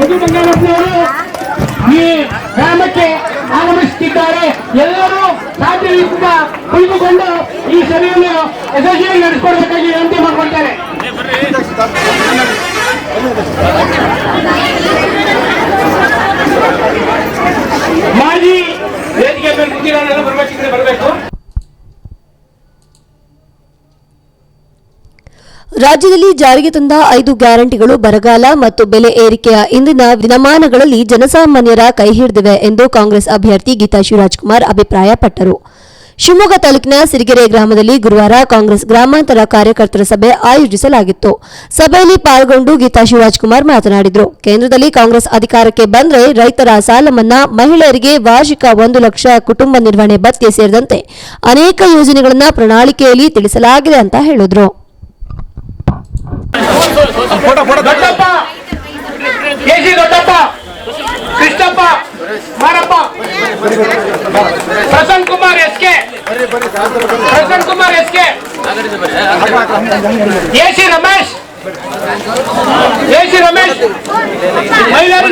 ಮಧು ಬಂಗಾರಪ್ಪನವರು ಈ ಗ್ರಾಮಕ್ಕೆ ಆಗಮಿಸುತ್ತಿದ್ದಾರೆ. ಎಲ್ಲರೂ ಸಾಧ್ಯವಿದ್ದ ಕುಳಿತುಕೊಂಡು ಈ ಸಭೆಯನ್ನು ಯಶಸ್ವಿಯಾಗಿ ನಡೆಸಿಕೊಡ್ಬೇಕಾಗಿ ವಿನಂತಿ ಮಾಡಿಕೊಳ್ತಾರೆ ಮಾಜಿ ವೇದಿಕೆ ಮೇಲೆ ಬರಬೇಕು. ರಾಜ್ಯದಲ್ಲಿ ಜಾರಿಗೆ ತಂದ ಐದು ಗ್ಯಾರಂಟಿಗಳು ಬರಗಾಲ ಮತ್ತು ಬೆಲೆ ಏರಿಕೆಯ ಇಂದಿನ ದಿನಮಾನಗಳಲ್ಲಿ ಜನಸಾಮಾನ್ಯರ ಕೈ ಹಿಡಿದಿವೆ ಎಂದು ಕಾಂಗ್ರೆಸ್ ಅಭ್ಯರ್ಥಿ ಗೀತಾ ಶಿವರಾಜ್ಕುಮಾರ್ ಅಭಿಪ್ರಾಯಪಟ್ಟರು. ಶಿವಮೊಗ್ಗ ತಾಲೂಕಿನ ಸಿರಿಗೆರೆ ಗ್ರಾಮದಲ್ಲಿ ಗುರುವಾರ ಕಾಂಗ್ರೆಸ್ ಗ್ರಾಮಾಂತರ ಕಾರ್ಯಕರ್ತರ ಸಭೆ ಆಯೋಜಿಸಲಾಗಿತ್ತು. ಸಭೆಯಲ್ಲಿ ಪಾಲ್ಗೊಂಡು ಗೀತಾ ಶಿವರಾಜ್ಕುಮಾರ್ ಮಾತನಾಡಿದರು. ಕೇಂದ್ರದಲ್ಲಿ ಕಾಂಗ್ರೆಸ್ ಅಧಿಕಾರಕ್ಕೆ ಬಂದರೆ ರೈತರ ಸಾಲ ಮನ್ನಾ ಮಹಿಳೆಯರಿಗೆ ವಾರ್ಷಿಕ ಒಂದು ಲಕ್ಷ ಕುಟುಂಬ ನಿರ್ವಹಣೆ ಭತ್ಯೆ ಸೇರಿದಂತೆ ಅನೇಕ ಯೋಜನೆಗಳನ್ನು ಪ್ರಣಾಳಿಕೆಯಲ್ಲಿ ತಿಳಿಸಲಾಗಿದೆ ಅಂತ ಹೇಳಿದರು. Doddappa. K C Doddappa. Krishnappa. Marappa. Prasan Kumar S K. Prasan Kumar S K. A C Ramesh. A C Ramesh. ಮಹಿಳೆಯರ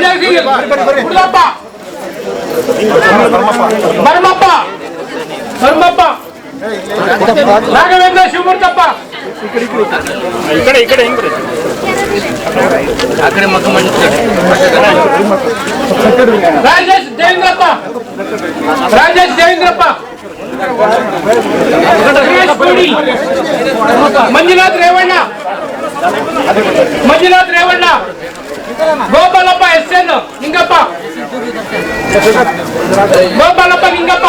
ಬರ್ಮಪ್ಪ. ಬರ್ಮಪ್ಪ. ರಾಘವೇಂದ್ರ ಶಿವಮೂರ್ತಪ್ಪ. ఇక్కడ ఇక్కడ ఏం అక్కడే మొత్తం రాజేష్ దేవేంద్రప్ప రాజేష్ దేవేంద్రప్ప మంజునాథ్ రేవಣ್ణ మంజునాథ్ రేవಣ್ణ గోపాలప్ప ఎస్ఎన్ ఇంకప్ప గోపాలప్ప ఇంకప్ప